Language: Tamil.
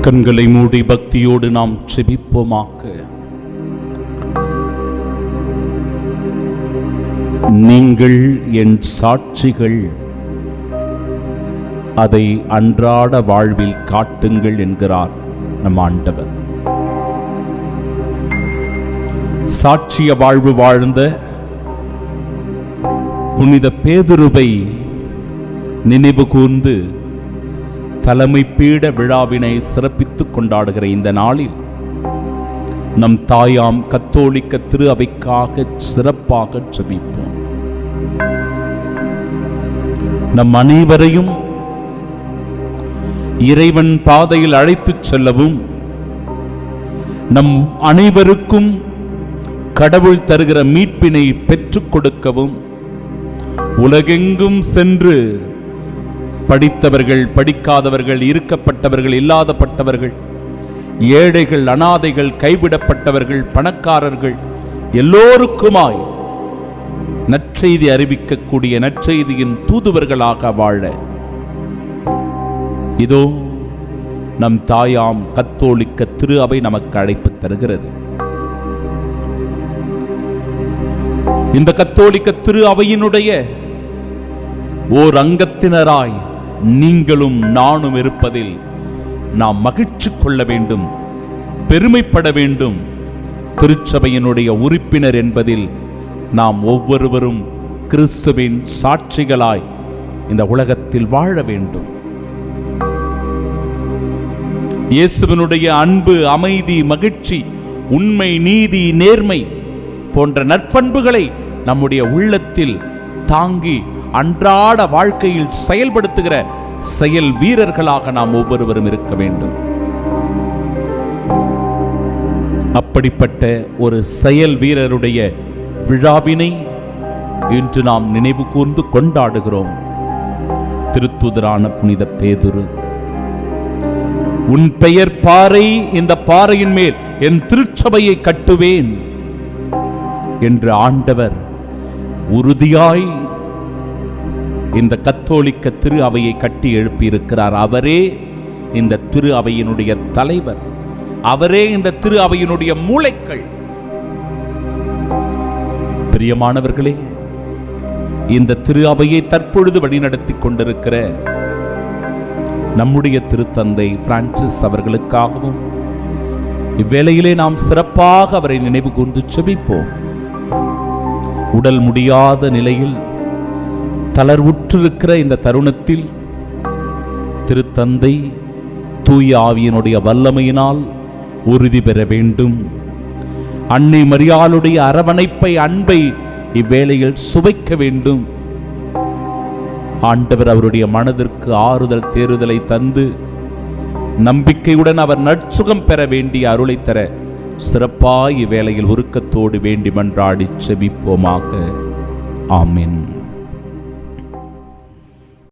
கண்களை மூடி பக்தியோடு நாம் செபிப்போமாக்க நீங்கள் என் சாட்சிகள் அதை அன்றாட வாழ்வில் காட்டுங்கள் என்கிறார் நம் ஆண்டவர். சாட்சிய வாழ்வு வாழ்ந்த புனித பேதுருவை நினைவு கூர்ந்து தலைமை பீட விழாவினை சிறப்பித்துக் கொண்டாடுகிற இந்த நாளில் நம் தாயாம் கத்தோலிக்க திரு அவைக்காக சிறப்பாக ஜெபிப்போம். நம் அனைவரையும் இறைவன் பாதையில் அழைத்துச் செல்லவும் நம் அனைவருக்கும் கடவுள் தருகிற மீட்பினை பெற்றுக் கொடுக்கவும் உலகெங்கும் சென்று படித்தவர்கள் படிக்காதவர்கள் இருக்கப்பட்டவர்கள் இல்லாதப்பட்டவர்கள் ஏழைகள் அனாதைகள் கைவிடப்பட்டவர்கள் பணக்காரர்கள் எல்லோருக்குமாய் நற்செய்தி அறிவிக்கக்கூடிய நற்செய்தியின் தூதுவர்களாக வாழ. இதோ நம் தாயாம் கத்தோலிக்க திரு அவை நமக்கு அழைப்பு தருகிறது. இந்த கத்தோலிக்க திரு அவையினுடைய ஓர் அங்கத்தினராய் நீங்களும் நானும் இருப்பதில் நாம் மகிழ்ச்சி கொள்ள வேண்டும் பெருமைப்பட வேண்டும். திருச்சபையினுடைய உறுப்பினர் என்பதில் நாம் ஒவ்வொருவரும் கிறிஸ்துவின் சாட்சிகளாய் இந்த உலகத்தில் வாழ வேண்டும். இயேசுவினுடைய அன்பு அமைதி மகிழ்ச்சி உண்மை நீதி நேர்மை போன்ற நற்பண்புகளை நம்முடைய உள்ளத்தில் தாங்கி அன்றாட வாழ்க்கையில் செயல்படுத்துகிற செயல் வீரர்களாக நாம் ஒவ்வொருவரும் இருக்க வேண்டும். அப்படிப்பட்ட ஒரு செயல் வீரருடைய விழாவினை இன்று நாம் நினைவு கூர்ந்து கொண்டாடுகிறோம். திருத்துதரான புனித பேதுரு உன் பெயர் பாறை இந்த பாறையின் மேல் என் திருச்சபையை கட்டுவேன் என்று ஆண்டவர் உறுதியாய் இந்த கத்தோலிக்க திரு அவையை கட்டி எழுப்பியிருக்கிறார். அவரே இந்த திரு அவையினுடைய தலைவர். அவரே இந்த திரு அவையினுடைய மூளைக்கள். பிரியமானவர்களே இந்த திரு அவையை தற்பொழுது வழிநடத்தி கொண்டிருக்கிற நம்முடைய திருத்தந்தை பிரான்சிஸ் அவர்களுக்காகவும் இவ்வேளையிலே நாம் சிறப்பாக அவரை நினைவு கூர்ந்து செபிப்போம். உடல் முடியாத நிலையில் தளர்வுற்றிருக்கிற இந்த தருணத்தில் திருத்தந்தை தூய ஆவியினுடைய வல்லமையினால் உறுதி பெற வேண்டும். அன்னை மரியாளுடைய அரவணைப்பை அன்பை இவ்வேளையில் சுவைக்க வேண்டும். ஆண்டவர் அவருடைய மனதிற்கு ஆறுதல் தேறுதலை தந்து நம்பிக்கையுடன் அவர் நற்சுகம் பெற வேண்டிய அருளை தர சிறப்பாய் இவ்வேளையில் உருக்கத்தோடு வேண்டி மன்றாடி செபிப்போமாக. ஆமீன்.